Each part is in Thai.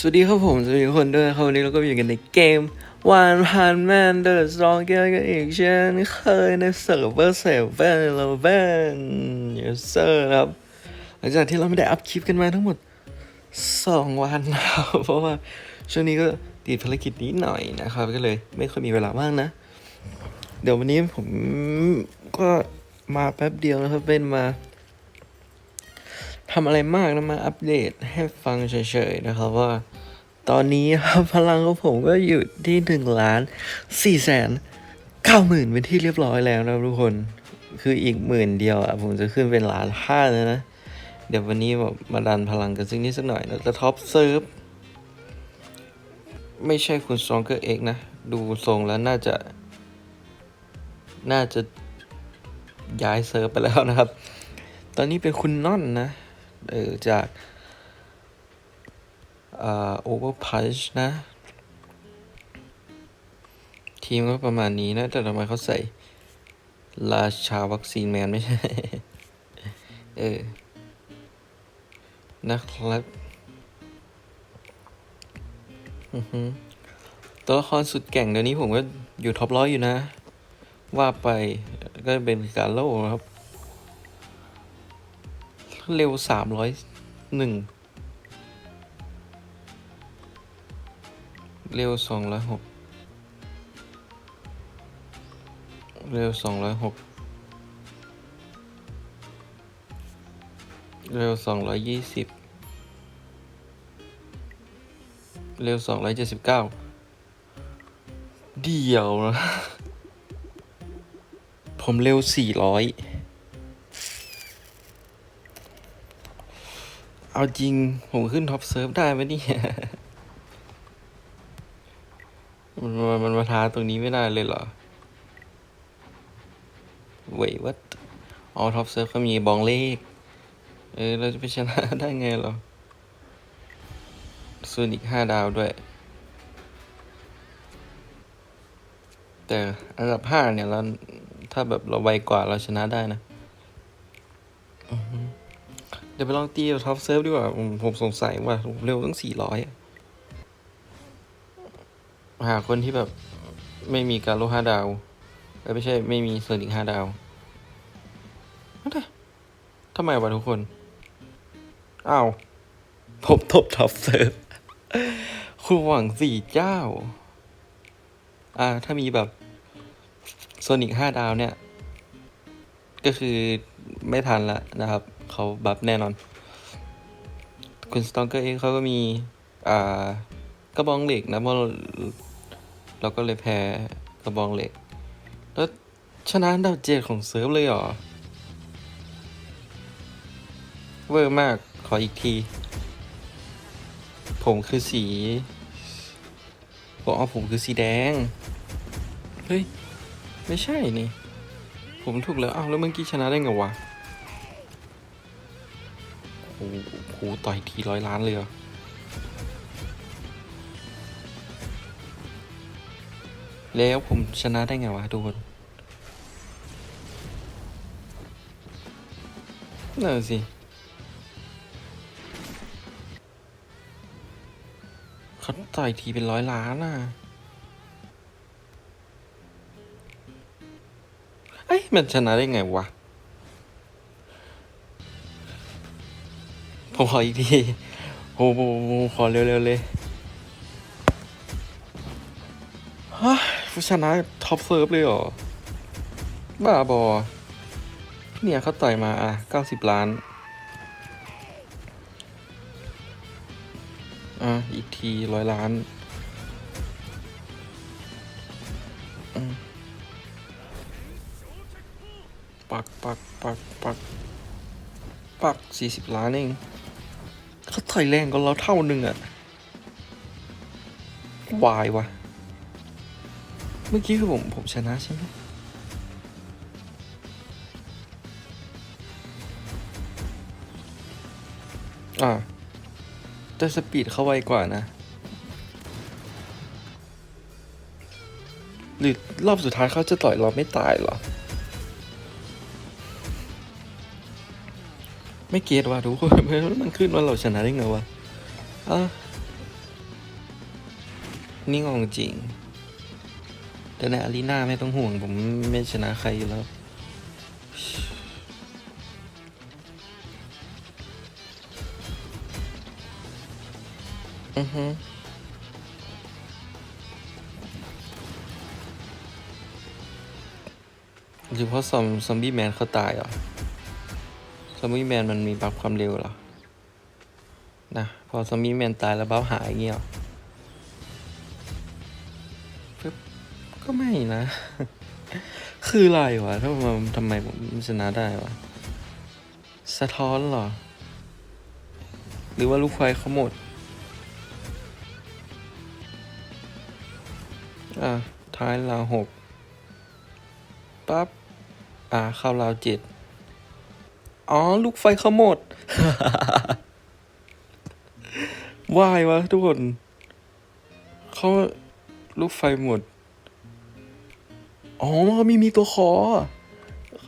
สวัสดีครับผม สวัสดีทุกคนด้วยครับวันนี้เราก็อยู่กันในเกมวันพันแมนเดอร์สตองเกอร์กันอีกเช่นเคยในเซิร์ฟเวอร์เซเว่นเลเว่นยูเซอร์ครับหลังจากที่เราไม่ได้อัพคลิปกันมาทั้งหมด 2 วันนะครับเพราะว่าช่วงนี้ก็ติดภารกิจนิดหน่อยนะครับ ก็เลยไม่ค่อยมีเวลาว่างนะ เดี๋ยววันนี้ผมก็มาแป๊บเดียวนะครับเป็นมาทำอะไรมากนะมาอัปเดตให้ฟังเฉยๆนะครับว่า ตอนนี้ครับพลังของผมก็อยู่ที่หนึ่งล้านสี่แสนเก้าหมื่นเป็นที่เรียบร้อยแล้วนะทุกคน คืออีกหมื่นเดียวอะผมจะขึ้นเป็นล้านห้าเลยนะ เดี๋ยววันนี้แบบมาดันพลังกันสักนิดสักหน่อยนะจะท็อปเซิร์ฟไม่ใช่คุณ Stronger X นะ ดูทรงแล้วน่าจะ น่าจะย้ายเซิร์ฟไปแล้วนะครับ ตอนนี้เป็นคุณน่อนนะ เออจาก โอเวอร์พัชนะ ทีมก็ประมาณนี้นะ แต่ทำไมเขาใส่ ราชาวัคซีนแมนไม่ใช่ เออ นะครับอือหือตัวละครสุดแก่งเดี๋ยวนี้ผมก็อยู่ท็อปร้อยอยู่นะ ว่าไปก็เป็นการโล่ครับ เร็วสามร้อยหนึ่ง เร็วสองร้อยหกเร็วสองร้อยหกเร็วสองร้อยยี่สิบเร็วสองร้อยเจ็ดสิบเก้าเดียวนะ ผมเร็วสี่ร้อยเอาจริง ผมขึ้นท็อปเซิร์ฟได้ไหมเนี่ย มันมันมันมาท้าตรงนี้ไม่ได้เลยเหรอเว้ยวัดออท็อปเซิร์ฟเขามีบองเลข เออ เราจะไปชนะได้ไงเหรอส่วนอีกห้าดาวด้วย แต่อันดับห้าเนี่ยเราถ้าแบบเราไวกว่าเราชนะได้นะ เดี๋ยวไปลองตีท็อปเซิร์ฟดีกว่า ผมผมสงสัยว่าผมเร็วตั้งสี่ร้อย หาคนที่แบบไม่มีการโลห้าดาวเอ้ไม่ใช่ไม่มีเซอร์ลิงห้าดาวนั่นแหละทำไมวะทุกคน อ้าวผมทบท็อปเซิร์ฟคุณหวังสี่เจ้า อ่า ถ้ามีแบบโซนิกห้าดาวเนี่ย ก็คือไม่ทันละนะครับ เขาบัฟแน่นอน คุณสตองเกอร์เองเขาก็มี อ่ากระบองเหล็กนะ เราะเราเราก็เลยแพ้กระบองเหล็ก แล้วชนะอันดับเจ็ดของเซิร์ฟเลยเหรอ เวอร์มากขออีกที ผมคือสีบอกเอาผมคือสีแดง เฮ้ย ไม่ใช่นี่ ผมถูกแล้วอ้าวแล้วเมื่อกี้ชนะได้ไงวะโอ้โหต่อยทีร้อยล้านเลยเหรอ แล้วผมชนะได้ไงวะทุกคนนั่นนะสิเขาต่อยทีเป็นร้อยล้านอะเอ้ยมันชนะได้ไงวะ ผมขออีกทีโอ้โหขอเร็วๆเลยฮะ ผู้ชนะท็อปเซิร์ฟเลยเหรอ บ้าบอ เนี่ยเขาต่อยมาอะเก้าสิบล้าน อะ อีกทีร้อยล้านปักปักปักปักปักสี่สิบล้านเองเขาต่อยแรงกว่าเราเท่านึงอะวายวะ เมื่อกี้คือผมผมชนะใช่ไหมอ่าแต่สปีดเขาไวกว่านะ หรือรอบสุดท้ายเขาจะต่อยเราไม่ตายเหรอ ไม่เก็ตว่ะทุกคนมันขึ้นว่าเราชนะได้ไงวะ อะนี่งงจริง แต่ในอารีนาไม่ต้องห่วง ผมไม่ชนะใครอยู่แล้ว อือฮึหรือเพราะซอมซอมบี้แมนเขาตายเหรอ ซอมบี้แมนมันมีบัฟความเร็วเหรอ นะ พอซอมบี้แมนตายแล้วบัฟหายเงี้ยเหรอ ก็ไม่นะ คืออะไรวะทำไมทำไมผมชนะได้วะ สะท้อนเหรอ หรือว่าลูกควายเขาหมด อะ ท้ายราวหกปั๊บ อ่า เข้าราวเจ็ดอ๋อ ลูกไฟเขาหมดวายวะทุกคน เขาลูกไฟหมด อ๋อมันก็มีมีตัวคอ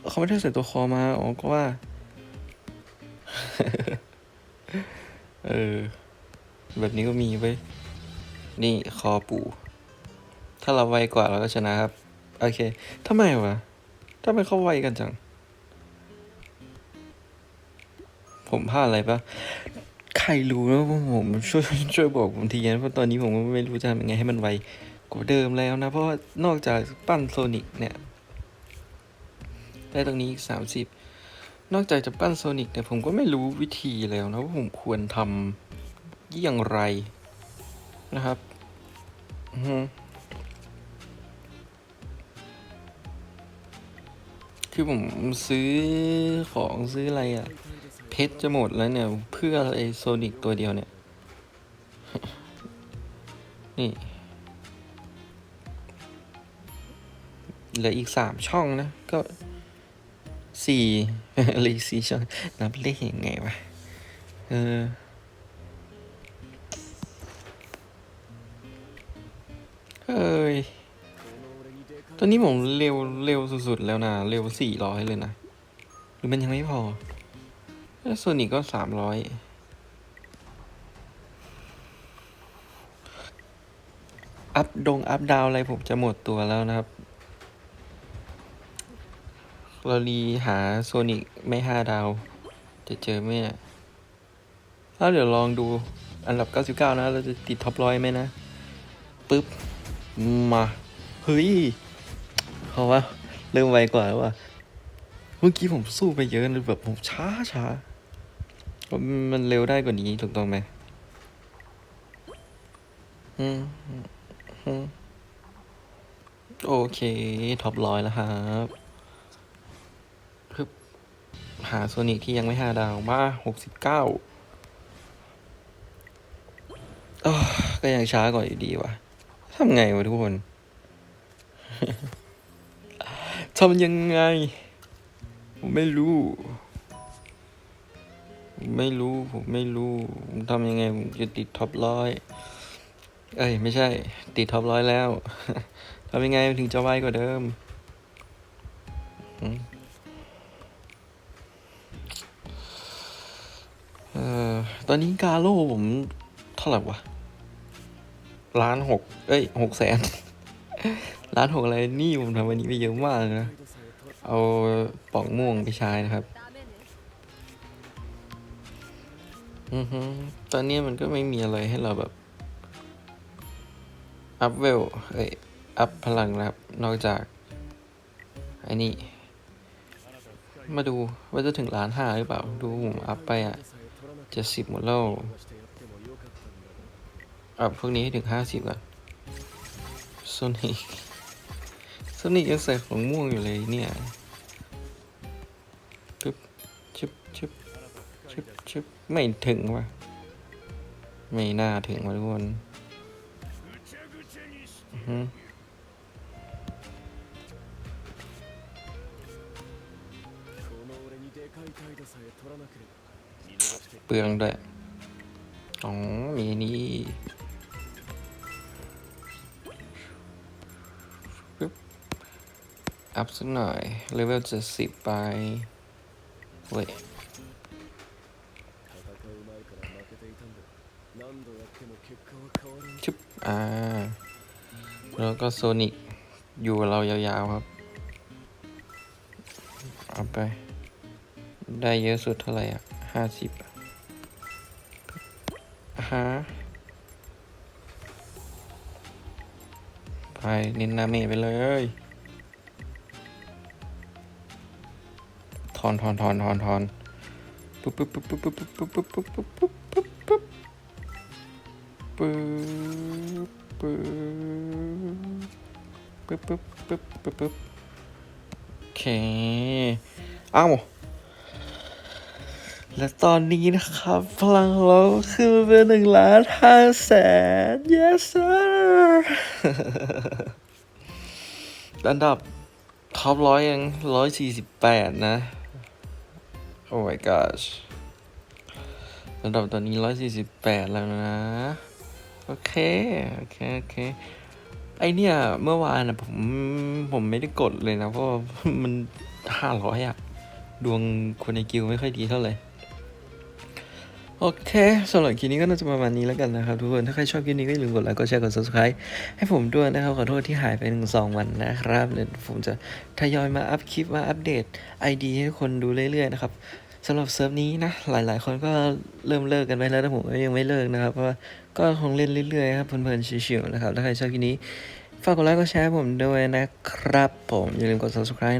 เขาไม่ได้ใส่ตัวคอมา อ๋อ ก็ว่า เออ แบบนี้ก็มีไว้นี่คอปูถ้าเราไวกว่าเราก็ชนะครับ โอเคทำไมวะทำไมเขาไวกันจัง ผมพลาดอะไรปะใครรู้นะว่าผมช่วยช่วยบอกผมทีนะเพราะตอนนี้ผมก็ไม่รู้จะทำยังไงให้มันไว กว่าเดิมแล้วนะ เพราะว่านอกจากปั้นโซนิกเนี่ย ได้ตรงนี้อีกสามสิบนอกจากจะปั้นโซนิกเนี่ยผมก็ไม่รู้วิธีแล้วนะ ว่าผมควรทำอย่างไรนะครับคือผมซื้อของซื้ออะไรอะเพชรจะหมดแล้วเนี่ย เพื่อไอโซนิกตัวเดียวเนี่ย นี่ เหลืออีกสามช่องนะ ก็สี่เหลยสี่ช่อง นับเลขยังไงวะ เออเฮ้ย ตอนนี้ผมเร็วเร็วสุดๆแล้วนะ เร็วสี่ร้อยเลยนะ หรือมันยังไม่พอ ส่วนนี้ก็สามร้อยอัพดงอัพดาวอะไรผมจะหมดตัวแล้วนะครับ เรารีหาโซนิกไม่ห้าดาว จะเจอไหมเนี่ยแล้วเดี๋ยวลองดูอันดับ 99 นะ เราจะติดท็อปร้อยไหมนะ ปึ๊บ มา เฮ้ย เพราะว่าเริ่มไวกว่าแล้วว่ะ เมื่อกี้ผมสู้ไปเยอะเลยแบบผมช้าช้า มันเร็วได้กว่านี้ถูกต้องไหมอืมโอเค ท็อปร้อยแล้วครับ หาโซนิกที่ยังไม่ห้าดาวมาหกสิบเก้าก็ยังช้ากว่าอยู่ดีวะทำไงวะทุกคนทำยังไง ผมไม่รู้ ไม่รู้ ผมไม่รู้ผมทำยังไง ผมจะติดท็อปร้อย เอ้ย ไม่ใช่ ติดท็อปร้อยแล้วทำยังไงถึงจะไวกว่าเดิมอืมเอ่อ ตอนนี้กาโล่ผมเท่าไหร่วะล้านหกเอ้ยหกแสนล้านหกอะไรนี่ผมทำวันนี้ไปเยอะมากเลยนะ เอาป่องม่วงไปใช้นะครับอือฮึตอนนี้มันก็ไม่มีอะไรให้เราแบบ อัพเวล เอ้ย อัพพลังนะครับ นอกจากอ้นี่มาดูว่าจะถึงล้านห้าหรือเปล่า ดูผมอัพไปอะ เจ็ดสิบหมดแล้วอัพพวกนี้ให้ถึงห้าสิบก่อนโซนิกโซนิกยังใส่ของม่วงอยู่เลยเนี่ยปึ๊บชิบชิบชิบชิบไม่ถึงว่ะไม่น่าถึงวะทุกคนอือฮึ เปลืองด้วย อ๋อ มีนี่ปึ๊บ อัพสักหน่อย เลเวลเจ็ดสิบไปเว้ยชึบอ่า แล้วก็โซนิกอยู่เรายาวๆครับ เอาไป ได้เยอะสุดเท่าไหร่อะ ห้าสิบฮะไปนินนาเมไปเลย ทอนทอนทอนทอนทอนปุ๊บปุ๊บปุ๊บปุ๊บปุ๊บปุ๊บปุ๊บปุ๊บปุ๊บปุ๊บปุ๊บปุ๊บปุ๊บปุ๊บปุ๊บปุ๊บปุ๊บปุ๊บโอเคเอ้า และตอนนี้นะครับ พลังของเราขึ้นมาเป็นหนึ่งล้านห้าแสน yes sir อันดับท็อปร้อยยังร้อยสี่สิบแปดนะ โอ้ my gosh ระดับตอนนี้ร้อยสี่สิบแปดแล้วนะ โอเค โอเค โอเค ไอเนี่ย เมื่อวานนะผม ผมไม่ได้กดเลยนะ เพราะมันห้าร้อยอะดวงคนในกิลไม่ค่อยดีเท่าไหร่ โอเคสำหรับคลิปนี้ก็น่าจะประมาณนี้แล้วกันนะครับทุกคนถ้าใครชอบคลิปนี้ก็อย่าลืมกดไลค์กดแชร์กด subscribe ให้ผมด้วยนะครับขอโทษที่หายไปหนึ่งสองวันนะครับเดี๋ยวผมจะทยอยมาอัพคลิปมาอัปเดต ID ให้คนดูเรื่อยๆนะครับสำหรับเซิร์ฟนี้นะหลายๆ คนก็เริ่มเลิกกันไปแล้วแต่ผมยังไม่เลิกนะครับเพราะว่าก็คงเล่นเรื่อยๆครับเพลินๆชิวๆนะครับถ้าใครชอบคลิปนี้ฝากกดไลค์กดแชร์ผมด้วยนะครับผมอย่าลืมกด subscribe นะ